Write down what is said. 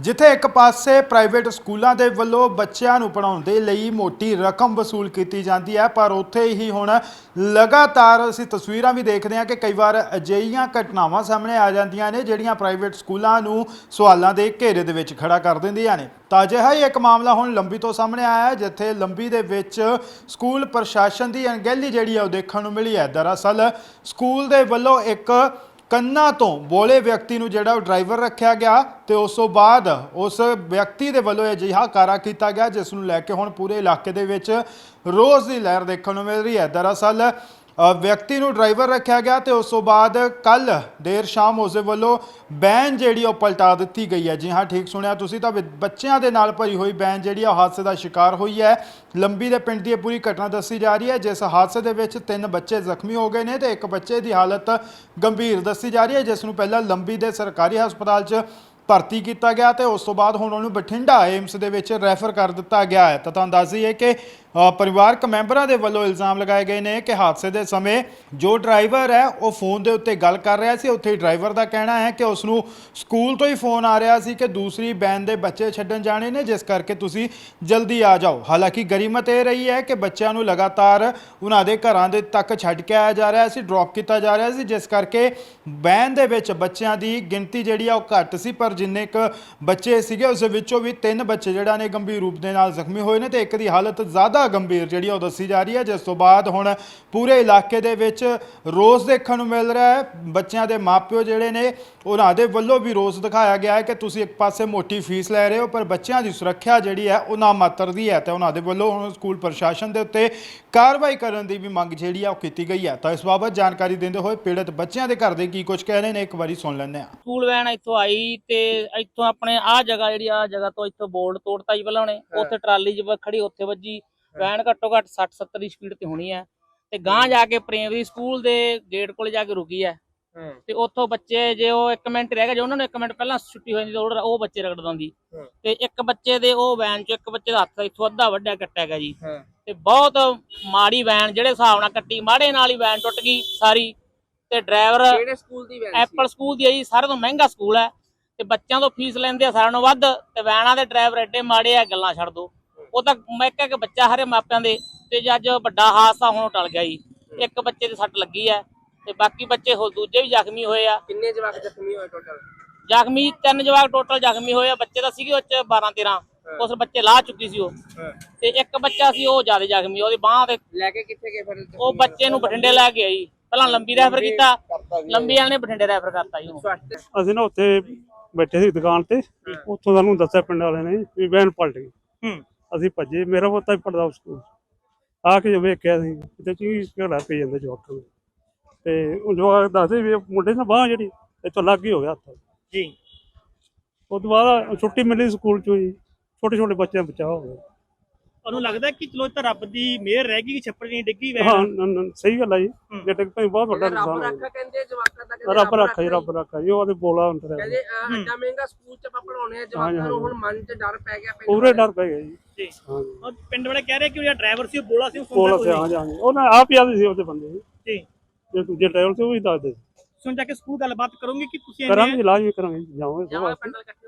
ਜਿੱਥੇ ਇੱਕ ਪਾਸੇ ਪ੍ਰਾਈਵੇਟ ਸਕੂਲਾਂ ਦੇ ਵੱਲੋਂ ਬੱਚਿਆਂ ਨੂੰ ਪੜ੍ਹਾਉਣ ਦੇ ਲਈ ਮੋਟੀ ਰਕਮ ਵਸੂਲ ਕੀਤੀ ਜਾਂਦੀ ਹੈ, ਪਰ ਉੱਥੇ ਹੀ ਹੁਣ ਲਗਾਤਾਰ ਅਸੀਂ ਤਸਵੀਰਾਂ ਵੀ ਦੇਖਦੇ ਹਾਂ ਕਿ ਕਈ ਵਾਰ ਅਜਿਹੀਆਂ ਘਟਨਾਵਾਂ ਸਾਹਮਣੇ ਆ ਜਾਂਦੀਆਂ ਨੇ, ਜਿਹੜੀਆਂ ਪ੍ਰਾਈਵੇਟ ਸਕੂਲਾਂ ਨੂੰ ਸਵਾਲਾਂ ਦੇ ਘੇਰੇ ਦੇ ਵਿੱਚ ਖੜਾ ਕਰ ਦਿੰਦੀਆਂ ਨੇ। ਤਾਂ ਅਜਿਹਾ ਹੀ ਇੱਕ ਮਾਮਲਾ ਹੁਣ ਲੰਬੀ ਤੋਂ ਸਾਹਮਣੇ ਆਇਆ ਹੈ, ਜਿੱਥੇ ਲੰਬੀ ਦੇ ਵਿੱਚ ਸਕੂਲ ਪ੍ਰਸ਼ਾਸਨ ਦੀ ਅਣਗਹਿਲੀ ਜਿਹੜੀ ਹੈ ਉਹ ਦੇਖਣ ਨੂੰ ਮਿਲੀ ਹੈ। ਦਰਅਸਲ ਸਕੂਲ ਦੇ ਵੱਲੋਂ ਇੱਕ ਕੰਨਾਂ ਤੋਂ ਬੋਲੇ ਵਿਅਕਤੀ ਨੂੰ ਜਿਹੜਾ ਉਹ ਡਰਾਈਵਰ ਰੱਖਿਆ ਗਿਆ ਤੇ ਉਸ ਤੋਂ ਬਾਅਦ ਉਸ ਵਿਅਕਤੀ ਦੇ ਵੱਲੋਂ ਅਜਿਹਾ ਕਾਰਾ ਕੀਤਾ ਗਿਆ ਜਿਸ ਨੂੰ ਲੈ ਕੇ ਹੁਣ ਪੂਰੇ ਇਲਾਕੇ ਦੇ ਵਿੱਚ ਰੋਜ਼ ਦੀ ਲਹਿਰ ਦੇਖਣ ਨੂੰ ਮਿਲ ਰਹੀ ਹੈ। ਦਰਅਸਲ ਵਿਅਕਤੀ ਨੂੰ ਡਰਾਈਵਰ ਰੱਖਿਆ ਗਿਆ ਤੇ ਉਸ ਤੋਂ ਬਾਅਦ ਕੱਲ ਦੇਰ ਸ਼ਾਮ ਉਸ ਦੇ ਵੱਲੋਂ ਬੈਨ ਜਿਹੜੀ ਉਹ ਪਲਟਾ ਦਿੱਤੀ ਗਈ ਹੈ। ਜੀ ਹਾਂ, ਠੀਕ ਸੁਣਿਆ ਤੁਸੀਂ ਤਾਂ ਵਿ- ਬੱਚਿਆਂ ਦੇ ਨਾਲ ਭਰੀ ਹੋਈ ਬੈਨ ਜਿਹੜੀ ਆ ਉਹ ਹਾਦਸੇ ਦਾ ਸ਼ਿਕਾਰ ਹੋਈ ਹੈ। ਲੰਬੀ ਦੇ ਪਿੰਡ ਦੀ ਇਹ ਪੂਰੀ ਘਟਨਾ ਦੱਸੀ ਜਾ ਰਹੀ ਹੈ, ਜਿਸ ਹਾਦਸੇ ਦੇ ਵਿੱਚ ਤਿੰਨ ਬੱਚੇ ਜ਼ਖਮੀ ਹੋ ਗਏ ਨੇ ਤੇ ਇੱਕ ਬੱਚੇ ਦੀ ਹਾਲਤ ਗੰਭੀਰ ਦੱਸੀ ਜਾ ਰਹੀ ਹੈ, ਜਿਸ ਨੂੰ ਪਹਿਲਾਂ ਲੰਬੀ ਦੇ ਸਰਕਾਰੀ ਹਸਪਤਾਲ 'ਚ ਭਰਤੀ ਕੀਤਾ ਗਿਆ ਤੇ ਉਸ ਤੋਂ ਬਾਅਦ ਹੁਣ ਉਹਨੂੰ ਬਠਿੰਡਾ ਏਮਸ ਦੇ ਵਿੱਚ ਰੈਫਰ ਕਰ ਦਿੱਤਾ ਗਿਆ ਹੈ। ਤਾਂ ਤੁਹਾਨੂੰ ਦੱਸ ਦਈਏ ਕਿ ਪਰਿਵਾਰਕ ਮੈਂਬਰਾਂ ਦੇ ਵੱਲੋਂ ਇਲਜ਼ਾਮ ਲਗਾਏ ਗਏ ਨੇ ਕਿ ਹਾਦਸੇ ਦੇ ਸਮੇਂ ਜੋ ਡਰਾਈਵਰ ਹੈ, ਉਹ ਫੋਨ ਦੇ ਉੱਤੇ ਗੱਲ ਕਰ ਰਿਹਾ ਸੀ। ਉੱਥੇ ਡਰਾਈਵਰ ਦਾ ਕਹਿਣਾ ਹੈ ਕਿ ਉਸ ਨੂੰ ਸਕੂਲ ਤੋਂ ਹੀ ਫੋਨ ਆ ਰਿਹਾ ਸੀ ਕਿ ਦੂਸਰੀ ਬੈਨ ਦੇ ਬੱਚੇ ਛੱਡਣ ਜਾਣੇ ਨੇ, ਜਿਸ ਕਰਕੇ ਤੁਸੀਂ ਜਲਦੀ ਆ ਜਾਓ। ਹਾਲਾਂਕਿ ਗਰੀਮਤ ਇਹ ਰਹੀ ਹੈ ਕਿ ਬੱਚਿਆਂ ਨੂੰ ਲਗਾਤਾਰ ਉਹਨਾਂ ਦੇ ਘਰਾਂ ਦੇ ਤੱਕ ਛੱਡ ਕੇ ਆਇਆ ਜਾ ਰਿਹਾ ਸੀ, ਡ੍ਰੌਪ ਕੀਤਾ ਜਾ ਰਿਹਾ ਸੀ, ਜਿਸ ਕਰਕੇ ਬੈਨ ਦੇ ਵਿੱਚ ਬੱਚਿਆਂ ਦੀ ਗਿਣਤੀ ਜਿਹੜੀ ਆ, ਉਹ ਘੱਟ ਸੀ, ਪਰ ਜਿੰਨੇ ਕੁ ਬੱਚੇ ਸੀਗੇ, ਉਸ ਵਿੱਚੋਂ ਵੀ ਤਿੰਨ ਬੱਚੇ ਜਿਹੜਾ ਨੇ ਗੰਭੀਰ ਰੂਪ ਦੇ ਨਾਲ ਜ਼ਖਮੀ ਹੋਏ ਨੇ ਤੇ ਇੱਕ ਦੀ ਹਾਲਤ ਜ਼ਿਆਦਾ ਗੰਭੀਰ ਜਿਹੜੀ ਉਹ ਦੱਸੀ ਜਾ ਰਹੀ ਹੈ, ਜਿਸ ਤੋਂ ਬਾਅਦ ਹੁਣ ਪੂਰੇ ਇਲਾਕੇ ਦੇ ਵਿੱਚ ਰੋਸ ਦੇਖਣ ਨੂੰ ਮਿਲ ਰਿਹਾ ਹੈ। ਬੱਚਿਆਂ ਦੇ ਮਾਪਿਓ ਜਿਹੜੇ ਨੇ, ਉਹਨਾਂ ਦੇ ਵੱਲੋਂ ਵੀ ਰੋਸ ਦਿਖਾਇਆ ਗਿਆ ਹੈ ਕਿ ਤੁਸੀਂ ਇੱਕ ਪਾਸੇ ਮੋਟੀ ਫੀਸ ਲੈ ਰਹੇ ਹੋ, ਪਰ ਬੱਚਿਆਂ ਦੀ ਸੁਰੱਖਿਆ ਜਿਹੜੀ ਹੈ, ਉਹ ਨਾ ਮਾਤਰ ਦੀ ਹੈ ਤੇ ਉਹਨਾਂ ਦੇ ਵੱਲੋਂ ਹੁਣ ਸਕੂਲ ਪ੍ਰਸ਼ਾਸਨ ਦੇ ਉੱਤੇ ਕਾਰਵਾਈ ਕਰਨ ਦੀ ਵੀ ਮੰਗ ਜਿਹੜੀ ਆ, ਉਹ ਕੀਤੀ ਗਈ ਹੈ। ਤਾਂ ਇਸ ਬਾਬਤ ਜਾਣਕਾਰੀ ਦਿੰਦੇ ਹੋਏ ਪੀੜਤ ਬੱਚਿਆਂ ਦੇ ਘਰ ਦੇ ਕੀ ਕੁਝ ਕਹਿ ਰਹੇ ਨੇ, ਇੱਕ ਵਾਰੀ ਸੁਣ ਲੈਂਦੇ ਹਾਂ। ਸਕੂਲ ਵੈਨ ਇੱਥੋਂ ਆਈ ਤੇ ਇੱਥੋਂ ਆਪਣੇ ਆਹ ਜਗ੍ਹਾ ਜਿਹੜੀ ਆ ਜਗ੍ਹਾ ਤੋਂ ਇੱਥੋਂ ਬੋਰਡ ਤੋੜਤਾ ਜੀ ਪਹਿਲਾਂ ਉਹਨੇ ਉੱਥੇ ਟਰਾਲੀ 'ਚ ਵ- ਖੜੀ ਉੱਥੇ ਵੱਜੀ। ਵੈਨ ਘੱਟੋ ਘੱਟ 60 70 ਦੀ ਸਪੀਡ ਤੇ ਹੋਣੀ ਹੈ। ਤੇ ਗਾਂ ਜਾ ਕੇ ਪ੍ਰਾਇਮਰੀ ਸਕੂਲ ਦੇ ਗੇਟ ਕੋਲ ਜਾ ਕੇ ਰੁਕੀ ਹੈ। ਤੇ ਉੱਥੋਂ ਬੱਚੇ ਜੇ ਉਹ 1 ਮਿੰਟ ਰਹਿ ਗਿਆ ਜੇ ਉਹਨਾਂ ਨੂੰ 1 ਮਿੰਟ ਪਹਿਲਾਂ ਛੁੱਟੀ ਹੋ ਜਾਂਦੀ ਤਾਂ ਉਹ- ਬੱਚੇ ਰਗੜ ਦਿੰਦੀ। ਤੇ ਇੱਕ ਬੱਚੇ ਦੇ ਉਹ ਵੈਨ 'ਚ ਇੱਕ ਬੱਚੇ ਦਾ ਹੱਥ ਇੱਥੋਂ ਅੱਧਾ ਵੱਡਿਆ ਕੱਟਿਆ ਗਿਆ ਜੀ। ਤੇ ਬਹੁਤ ਮਾੜੀ ਵੈਨ ਜਿਹੜੇ ਹਿਸਾਬ ਨਾਲ ਕੱਟੀ ਮਾੜੇ ਨਾਲ ਹੀ ਵੈਨ ਟੁੱਟ ਗਈ ਸਾਰੀ। ਤੇ ਡਰਾਈਵਰ ਕਿਹੜੇ ਸਕੂਲ ਦੀ ਵੈਨ ਐਪਲ ਸਕੂਲ ਦੀ ਹੈ ਜੀ ਸਾਰਿਆਂ ਤੋਂ ਮਹਿੰਗਾ ਸਕੂਲ ਹੈ। ਤੇ ਬੱਚਿਆਂ ਤੋਂ ਫੀਸ ਲੈਂਦੇ ਆ ਸਾਰਿਆਂ ਨਾਲੋਂ ਵੱਧ ਤੇ ਵੈਨਾਂ ਦੇ ਡਰਾਈਵਰ ਐਡੇ ਮਾੜੇ ਆ ਗੱਲਾਂ ਛੱਡ ਦੋ। ਉਹ ਤਾਂ ਮੈਂ ਕਿਹਾ ਕਿ ਬੱਚਾ ਹਰੇ ਮਾਪਿਆਂ ਦੇ ਤੇ ਜੇ ਅੱਜ ਵੱਡਾ ਹਾਦਸਾ ਹੁਣ ਟਲ ਗਿਆ ਜੀ। ਇੱਕ ਬੱਚੇ ਦੇ ਸੱਟ ਲੱਗੀ ਹੈ ਤੇ ਬਾਕੀ ਬੱਚੇ ਹੋ ਦੂਜੇ ਵੀ ਜ਼ਖਮੀ ਹੋਏ ਆ। ਕਿੰਨੇ ਜਵਾਕ ਜ਼ਖਮੀ ਹੋਏ ਟੋਟਲ ਜ਼ਖਮੀ ਤਿੰਨ ਜਵਾਕ ਟੋਟਲ ਜ਼ਖਮੀ ਹੋਏ ਆ ਬੱਚੇ ਦਾ ਸੀਗੇ ਉਹ ਚ 12 13 ਉਸ ਬੱਚੇ ਲਾਹ ਚੁੱਕੀ ਸੀ ਉਹ। ਤੇ ਇੱਕ ਬੱਚਾ ਸੀ ਉਹ ਜ਼ਿਆਦਾ ਜ਼ਖਮੀ ਉਹਦੀ ਬਾਹ ਤੇ ਲੈ ਕੇ ਕਿੱਥੇ ਗਏ ਫਿਰ? ਉਹ ਬੱਚੇ ਨੂੰ ਬਠਿੰਡੇ ਲੈ ਕੇ ਆਈ। ਪਹਿਲਾਂ ਲੰਬੀ ਰੈਫਰ ਕੀਤਾ ਲੰਬੀ ਵਾਲੇ ਨੇ ਬਠਿੰਡੇ ਰੈਫਰ ਕਰਤਾ ਜੀ ਅਸੀਂ ਨਾ ਉੱਥੇ ਬੈਠੇ ਸੀ ਦੁਕਾਨ ਤੇ ਉੱਥੋਂ ਸਾਨੂੰ ਦੱਸਿਆ ਪਿੰਡ ਵਾਲਿਆਂ ਨੇ ਵੀ ਵੈਨ ਪਲਟ। ਗਈ ਹੂੰ। ਅਸੀਂ ਭੱਜੇ ਮੇਰਾ ਪੋਤਾ ਵੀ ਪੜਦਾ ਸਕੂਲ ਆ ਕੇ ਵੇਖਿਆ ਸੀ ਤੇ ਚੀ ਝਗੜਾ ਪਈ ਜਾਂਦਾ ਜਵਾਕਾਂ ਨੂੰ। ਤੇ ਉਹ ਜਵਾਕ ਦੱਸਦੇ ਵੀ ਇਹ ਮੁੰਡੇ ਦੀ ਬਾਹ ਜਿਹੜੀ ਇੱਥੋਂ ਲੱਗ ਹੀ ਹੋ ਗਿਆ ਹੱਥ। ਜੀ। ਉਸ ਤੋਂ ਬਾਅਦ ਛੁੱਟੀ ਮਿਲੀ ਸਕੂਲ ਚੋਂ ਜੀ ਛੋਟੇ ਛੋਟੇ ਬੱਚਿਆਂ ਬਚਾਅ ਹੋ ਗਿਆ। ਉਹਨੂੰ ਲੱਗਦਾ ਕਿ ਚਲੋ ਇਹ ਤਾਂ ਰੱਬ ਦੀ ਮਿਹਰ ਰਹਿ ਗਈ ਕਿ ਛੱਪੜ ਨਹੀਂ ਡਿੱਗੀ ਵੈ ਹਾਂ ਨ- ਨ- ਸਹੀ ਗੱਲ ਆ ਜੀ। ਜੇ ਟਿਕ ਪਈ ਬਹੁਤ ਵੱਡਾ ਰੱਬ ਨੁਕਸਾਨ ਰੱਖਾ ਹੋਇਆ ਕਹਿੰਦੇ ਜਵਾਕਾਂ ਦਾ ਕਹਿੰਦੇ ਰੱਬ ਰੱਖਾ ਜੀ ਰੱਬ ਰੱਖਾ ਜੀ ਉਹਦੇ ਬੋਲਾ ਹੁੰਦਾ ਰਿਹਾ ਕਹਿੰਦੇ ਅਹ, ਐਡਾ ਮਹਿੰਗਾ ਸਕੂਲ ਚ ਆਪਾਂ ਪੜਾਉਣੇ ਆ ਜਵਾਕਾਂ ਨੂੰ ਹੁਣ ਮਨ ਚ ਡਰ ਪੈ ਗਿਆ ਪਿੰਡ ਪੂਰੇ ਡਰ ਪੈ ਗਿਆ ਜੀ। ਜੀ। ਹਾਂ। ਜੀ ਉਹ ਪਿੰਡ ਵਾਲੇ ਕਹਿ ਰਹੇ ਕਿ ਉਹ ਜਿਹੜਾ ਡਰਾਈਵਰ ਸੀ ਉਹ ਬੋਲਾ ਸੀ ਉਹ ਬੋਲਾ ਸੁਣਦਾ ਸੀ ਕੋਈ ਹਾਂ ਜੀ, ਹਾਂ। ਜੀ ਉਹਨਾਂ ਆਪ ਹੀ ਆਦੇ ਸੀ ਉਹਦੇ ਬੰਦੇ। ਜੀ। ਜੀ ਜੇ ਦੂਜੇ ਡਰਾਈਵਰ ਤੇ ਉਹ ਵੀ ਦੱਸਦੇ ਸੀ। ਸੁਣ ਜਾ ਕੇ ਸਕੂਲ ਗੱਲਬਾਤ ਕਰੋਗੇ ਕਿ ਤੁਸੀਂ ਇੰਨੇ- ਕਰਾਂਗੇ ਲਾਜ਼ਮੀ ਕਰਾਂਗੇ ਜਾਵਾਂਗੇ ਜਾਵਾਂਗੇ ਪਿੰਡ ਵਾਲੇ ਇਕੱਠੇ।